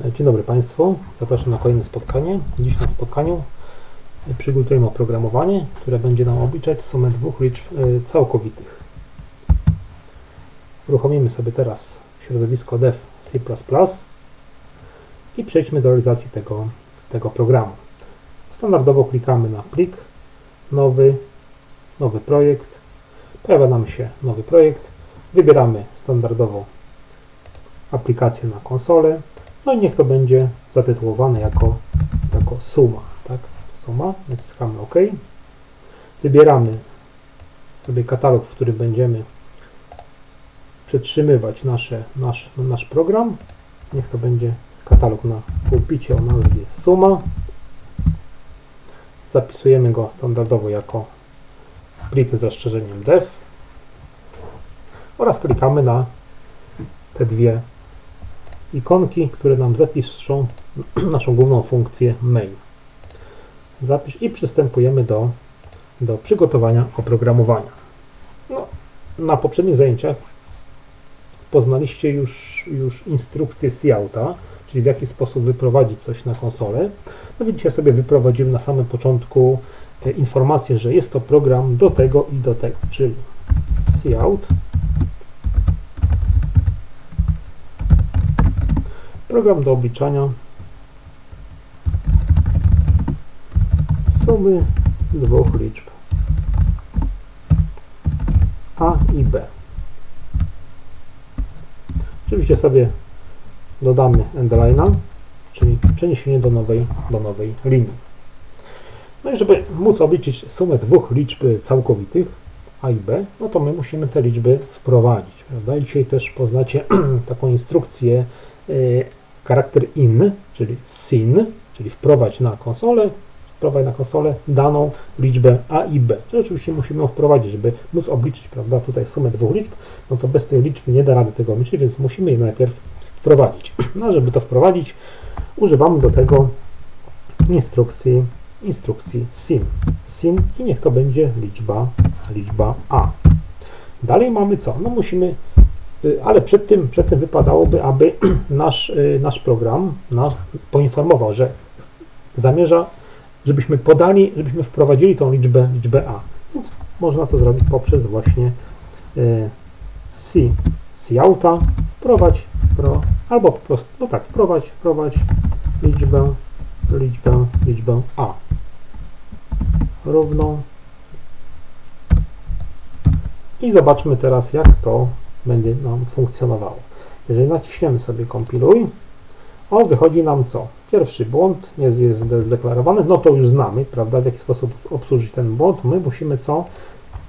Dzień dobry Państwu, zapraszam na kolejne spotkanie. Dziś na spotkaniu przygotujemy oprogramowanie, które będzie nam obliczać sumę dwóch liczb e, całkowitych. Uruchomimy sobie teraz środowisko dev C++ i przejdźmy do realizacji tego, tego programu. Standardowo klikamy na plik, nowy, nowy projekt, pojawia nam się nowy projekt, wybieramy standardowo aplikację na konsolę, no i niech to będzie zatytułowane jako, jako suma, tak? Suma, naciskamy OK. Wybieramy sobie katalog, w którym będziemy przetrzymywać nasze, nasz, nasz program. Niech to będzie katalog na pulpicie o nazwie suma. Zapisujemy go standardowo jako plik z rozszerzeniem dev oraz klikamy na te dwie ikonki, które nam zapiszą naszą główną funkcję main. Zapisz i przystępujemy do, do przygotowania oprogramowania. No, na poprzednich zajęciach poznaliście już, już instrukcję Couta, czyli w jaki sposób wyprowadzić coś na konsolę. No widzicie, sobie wyprowadzimy na samym początku e, informację, że jest to program do tego i do tego, czyli Cout Program do obliczania sumy dwóch liczb A i B. Oczywiście sobie dodamy endline'a, czyli przeniesienie do nowej, do nowej linii. No i żeby móc obliczyć sumę dwóch liczb całkowitych A i B, no to my musimy te liczby wprowadzić. Prawda? Dzisiaj też poznacie taką instrukcję y, charakter in, czyli sin, czyli wprowadź na konsolę, wprowadź na konsolę daną liczbę a i b. Czyli oczywiście musimy ją wprowadzić, żeby móc obliczyć, prawda, tutaj sumę dwóch liczb, no to bez tej liczby nie da rady tego obliczyć, więc musimy je najpierw wprowadzić. No, żeby to wprowadzić, używamy do tego instrukcji, instrukcji sin. Sin i niech to będzie liczba, liczba a. Dalej mamy co? No musimy ale przed tym, przed tym wypadałoby, aby nasz, y, nasz program nasz poinformował, że zamierza, żebyśmy podali, żebyśmy wprowadzili tą liczbę, liczbę A. Więc można to zrobić poprzez właśnie y, C, Couta, wprowadź, pro, albo po prostu, no tak, wprowadź, wprowadź liczbę, liczbę, liczbę A równą i zobaczmy teraz, jak to będzie nam funkcjonowało. Jeżeli naciśniemy sobie kompiluj, o, wychodzi nam co? Pierwszy błąd jest, jest zdeklarowany, no to już znamy, prawda, w jaki sposób obsłużyć ten błąd. My musimy co?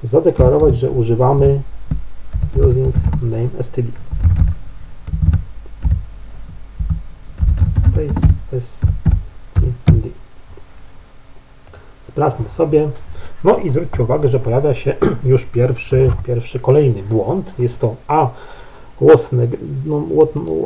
Zadeklarować, że używamy using name std. Space std. Sprawdźmy sobie, no i zwróćcie uwagę, że pojawia się już pierwszy, pierwszy kolejny błąd. Jest to A was, no,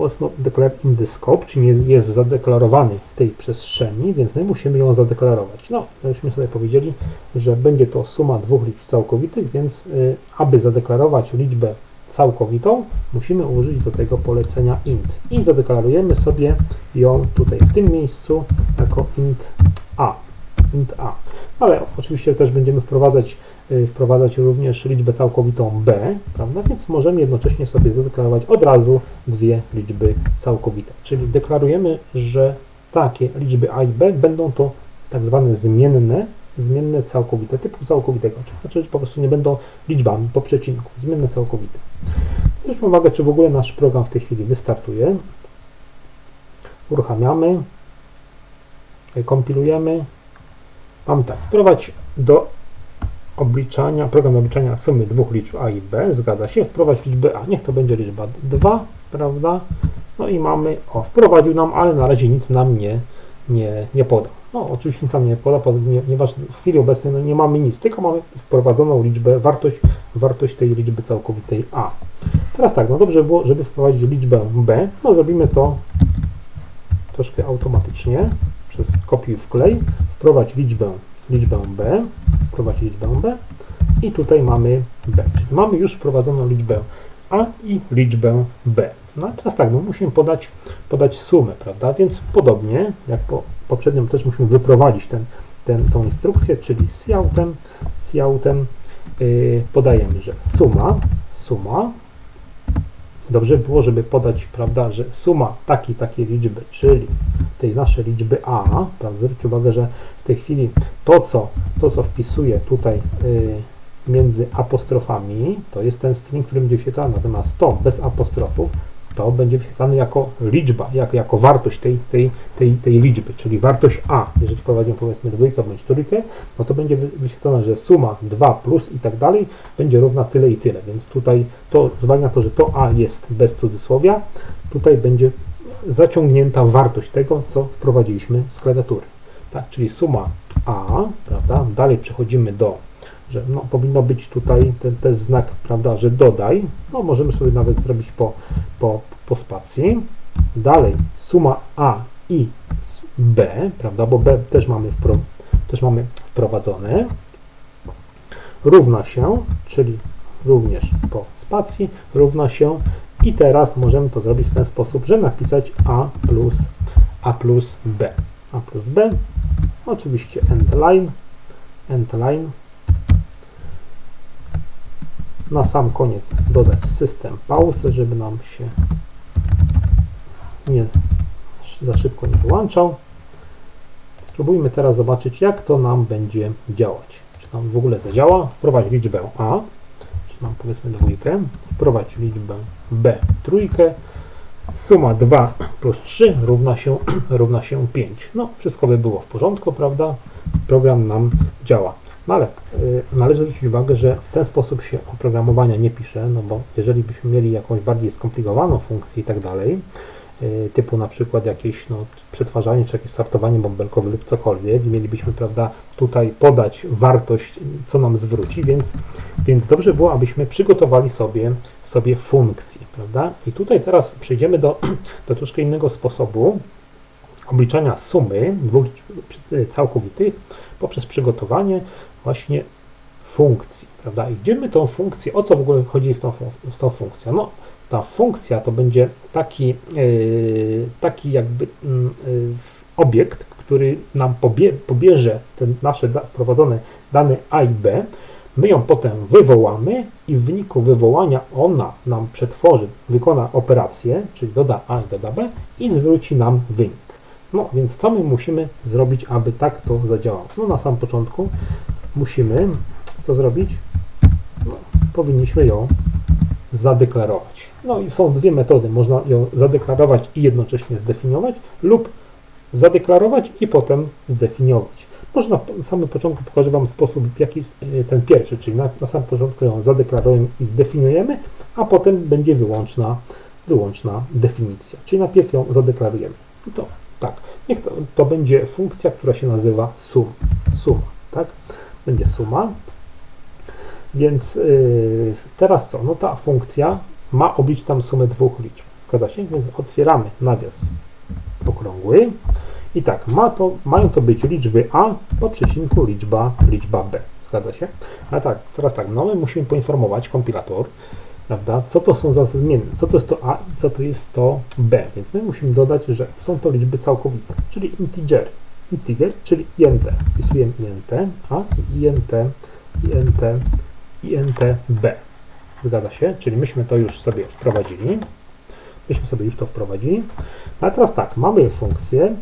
was not declared in the scope, czyli jest, jest zadeklarowany w tej przestrzeni, więc my musimy ją zadeklarować. No, żeśmy sobie powiedzieli, że będzie to suma dwóch liczb całkowitych, więc y, aby zadeklarować liczbę całkowitą, musimy użyć do tego polecenia int i zadeklarujemy sobie ją tutaj w tym miejscu jako int Int a ale oczywiście też będziemy wprowadzać, y, wprowadzać również liczbę całkowitą b, prawda? więc możemy jednocześnie sobie zadeklarować od razu dwie liczby całkowite. Czyli deklarujemy, że takie liczby a i b będą to tak zwane zmienne, zmienne całkowite, typu całkowitego, znaczy po prostu nie będą liczbami po przecinku, zmienne całkowite. Zwróćmy uwagę, czy w ogóle nasz program w tej chwili wystartuje. Uruchamiamy, kompilujemy, Mam tak, wprowadź do obliczania, program do obliczania sumy dwóch liczb a i b, zgadza się, wprowadź liczbę a, niech to będzie liczba 2, prawda? No i mamy, o, wprowadził nam, ale na razie nic nam nie, nie, nie poda. No, oczywiście nic nam nie poda, ponieważ w chwili obecnej no, nie mamy nic, tylko mamy wprowadzoną liczbę, wartość, wartość tej liczby całkowitej a. Teraz tak, no dobrze było, żeby wprowadzić liczbę b, no zrobimy to troszkę automatycznie przez kopiuj wklej, wprowadź liczbę, liczbę b, wprowadź liczbę b i tutaj mamy b, czyli mamy już wprowadzoną liczbę a i liczbę b. No a teraz tak, no musimy podać, podać sumę, prawda? Więc podobnie jak po poprzednim też musimy wyprowadzić ten, ten, instrukcję, czyli siautem, siautem yy, podajemy, że suma, suma, dobrze było, żeby podać, prawda, że suma takiej, takiej liczby, czyli tej naszej liczby a, prawda, zwróćcie uwagę, że w tej chwili to, co, to, co wpisuję tutaj yy, między apostrofami, to jest ten string, który będzie wyświetlany, natomiast to bez apostrofów, to będzie wyświetlany jako liczba, jak, jako wartość tej, tej, tej, tej liczby, czyli wartość a. Jeżeli wprowadzimy powiedzmy dwójkę bądź trójkę, no to będzie wyświetlone, że suma 2 plus i tak dalej będzie równa tyle i tyle, więc tutaj to, z uwagi na to, że to a jest bez cudzysłowia, tutaj będzie zaciągnięta wartość tego, co wprowadziliśmy z klawiatury. Tak, czyli suma a, prawda, dalej przechodzimy do że no, powinno być tutaj ten, ten znak, prawda, że dodaj. No, możemy sobie nawet zrobić po, po, po spacji. Dalej suma A i B, prawda, bo B też mamy, wpro, też mamy wprowadzone. Równa się, czyli również po spacji, równa się i teraz możemy to zrobić w ten sposób, że napisać A plus A plus B. A plus B, oczywiście endline, endline na sam koniec dodać system pauzy, żeby nam się nie za szybko nie wyłączał. Spróbujmy teraz zobaczyć, jak to nam będzie działać. Czy nam w ogóle zadziała. Wprowadź liczbę A, czy nam powiedzmy dwójkę. Wprowadź liczbę B, trójkę. Suma 2 plus 3 równa się, równa się 5. No, wszystko by było w porządku, prawda? Program nam działa. No ale y, należy zwrócić uwagę, że w ten sposób się oprogramowania nie pisze, no bo jeżeli byśmy mieli jakąś bardziej skomplikowaną funkcję i tak dalej, typu na przykład jakieś no, przetwarzanie czy jakieś sortowanie bąbelkowe lub cokolwiek i mielibyśmy prawda, tutaj podać wartość, co nam zwróci, więc, więc dobrze było, abyśmy przygotowali sobie, sobie funkcję. Prawda? I tutaj teraz przejdziemy do, do troszkę innego sposobu obliczania sumy dwóch całkowitych poprzez przygotowanie właśnie funkcji, prawda? I gdzie my tą funkcję, o co w ogóle chodzi z tą, z tą funkcją? No, ta funkcja to będzie taki, yy, taki jakby yy, obiekt, który nam pobie, pobierze ten nasze wprowadzone dane A i B, my ją potem wywołamy i w wyniku wywołania ona nam przetworzy, wykona operację, czyli doda A i doda B i zwróci nam wynik. No więc co my musimy zrobić, aby tak to zadziałało? No na sam początku musimy co zrobić? No, powinniśmy ją zadeklarować. No i są dwie metody. Można ją zadeklarować i jednocześnie zdefiniować lub zadeklarować i potem zdefiniować. Można na samym początku pokażę Wam sposób, jaki e, ten pierwszy, czyli na, na samym początku ją zadeklarujemy i zdefiniujemy, a potem będzie wyłączna, wyłączna definicja. Czyli najpierw ją zadeklarujemy. I to tak, niech to, to będzie funkcja, która się nazywa sum. Suma, tak? będzie suma. Więc yy, teraz co? No ta funkcja ma obliczyć tam sumę dwóch liczb. Zgadza się? Więc otwieramy nawias okrągły. I tak, ma to, mają to być liczby A po przecinku liczba, liczba B. Zgadza się? Ale tak, teraz tak, no my musimy poinformować kompilator, prawda, co to są za zmienne, co to jest to A i co to jest to B. Więc my musimy dodać, że są to liczby całkowite, czyli integery integer, czyli int. Wpisujemy int a int, int, int b. Zgadza się? Czyli myśmy to już sobie wprowadzili. Myśmy sobie już to wprowadzili. No a teraz tak, mamy funkcję,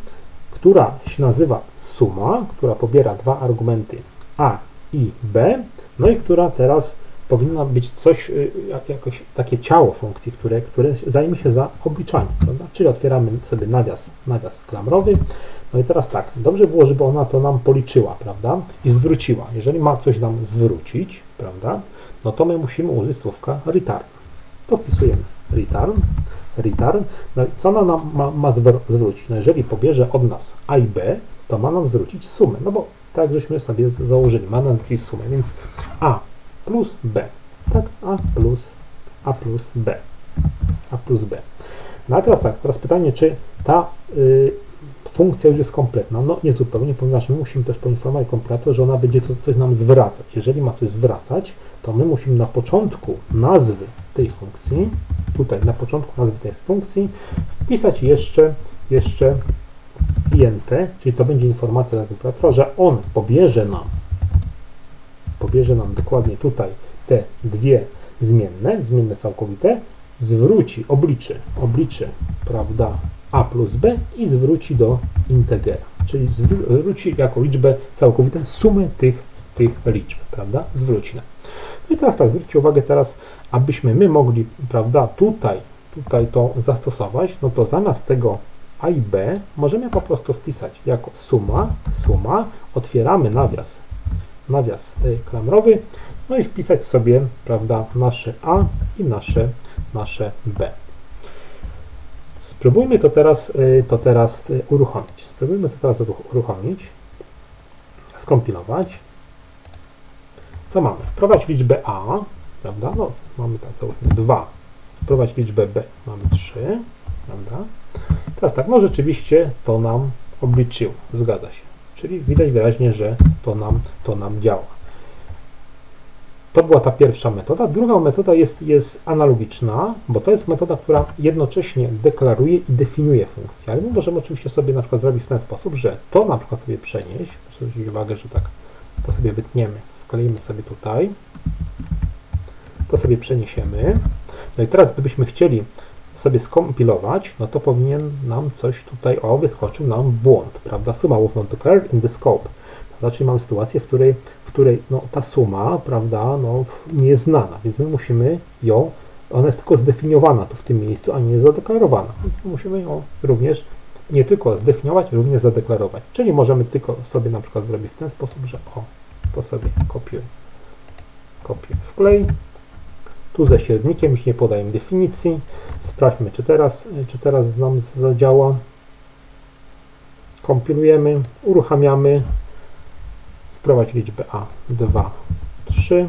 która się nazywa suma, która pobiera dwa argumenty a i b, no i która teraz powinna być coś, y, jakoś takie ciało funkcji, które, które zajmie się za obliczaniem, prawda? Czyli otwieramy sobie nawias, nawias klamrowy, no i teraz tak, dobrze było, żeby ona to nam policzyła, prawda? I zwróciła. Jeżeli ma coś nam zwrócić, prawda? No to my musimy użyć słówka return. To wpisujemy return, return. No i co ona nam ma, ma zwrócić? No jeżeli pobierze od nas A i B, to ma nam zwrócić sumę, no bo tak żeśmy sobie założyli, ma nam zwrócić sumę, więc A plus B, tak? A plus, A plus B, A plus B. No a teraz tak, teraz pytanie, czy ta y, funkcja już jest kompletna. No nie zupełnie, ponieważ my musimy też poinformować kompilator, że ona będzie to coś nam zwracać. Jeżeli ma coś zwracać, to my musimy na początku nazwy tej funkcji tutaj na początku nazwy tej funkcji wpisać jeszcze, jeszcze klientę, czyli to będzie informacja dla kalkulatora, że on pobierze nam, pobierze nam dokładnie tutaj te dwie zmienne, zmienne całkowite, zwróci, obliczy, obliczy, prawda, a plus b i zwróci do integera, czyli zwróci jako liczbę całkowitą sumę tych, tych liczb, prawda, zwróci nam. No i teraz tak, zwróćcie uwagę teraz, abyśmy my mogli, prawda, tutaj, tutaj to zastosować, no to zamiast tego a i b możemy po prostu wpisać jako suma, suma, otwieramy nawias, nawias y, klamrowy, no i wpisać sobie, prawda, nasze a i nasze, nasze b. Spróbujmy to teraz, y, to teraz y, uruchomić. Spróbujmy to teraz uruchomić, skompilować. Co mamy? Wprowadź liczbę a, prawda? No, mamy tak, załóżmy 2. Wprowadź liczbę b, mamy 3, prawda? Teraz tak, no rzeczywiście to nam obliczyło, zgadza się. Czyli widać wyraźnie, że to nam, to nam działa. To była ta pierwsza metoda. Druga metoda jest, jest analogiczna, bo to jest metoda, która jednocześnie deklaruje i definiuje funkcję. Ale my możemy oczywiście sobie na przykład zrobić w ten sposób, że to na przykład sobie przenieść. Proszę zwrócić uwagę, że tak to sobie wytniemy. Wkleimy sobie tutaj. To sobie przeniesiemy. No i teraz gdybyśmy chcieli sobie skompilować, no to powinien nam coś tutaj, o, wyskoczył nam błąd, prawda? Suma was not declared in the scope. Znaczy mamy sytuację, w której, której no, ta suma, prawda, no, nie jest znana, więc my musimy ją, ona jest tylko zdefiniowana tu w tym miejscu, a nie zadeklarowana, więc musimy ją również nie tylko zdefiniować, również zadeklarować. Czyli możemy tylko sobie na przykład zrobić w ten sposób, że o, to sobie kopiuj, kopiuj, wklej, tu ze średnikiem już nie podaję definicji. Sprawdźmy, czy teraz, czy teraz nam zadziała. Kompilujemy, uruchamiamy. Wprowadź liczbę A 2, 3.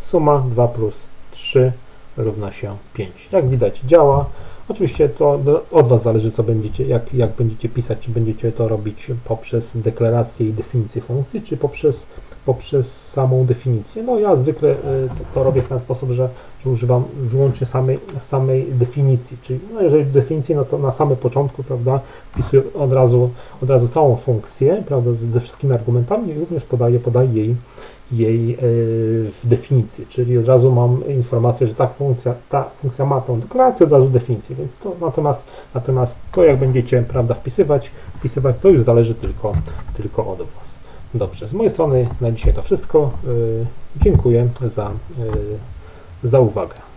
Suma 2 plus 3 równa się 5. Jak widać działa. Oczywiście to od Was zależy, co będziecie, jak, jak będziecie pisać, czy będziecie to robić poprzez deklarację i definicję funkcji, czy poprzez poprzez samą definicję. No ja zwykle y, to, robię w ten sposób, że, że używam wyłącznie samej, samej definicji, czyli no jeżeli definicję, no to na samym początku, prawda, wpisuję od razu, od razu całą funkcję, prawda, ze wszystkimi argumentami i również podaję, podaję jej, jej y, w definicji, czyli od razu mam informację, że ta funkcja, ta funkcja ma tą deklarację, od razu definicję, więc to natomiast, natomiast to jak będziecie, prawda, wpisywać, wpisywać, to już zależy tylko, tylko od Was. Dobrze, z mojej strony na dzisiaj to wszystko. Y, dziękuję za, y, za uwagę.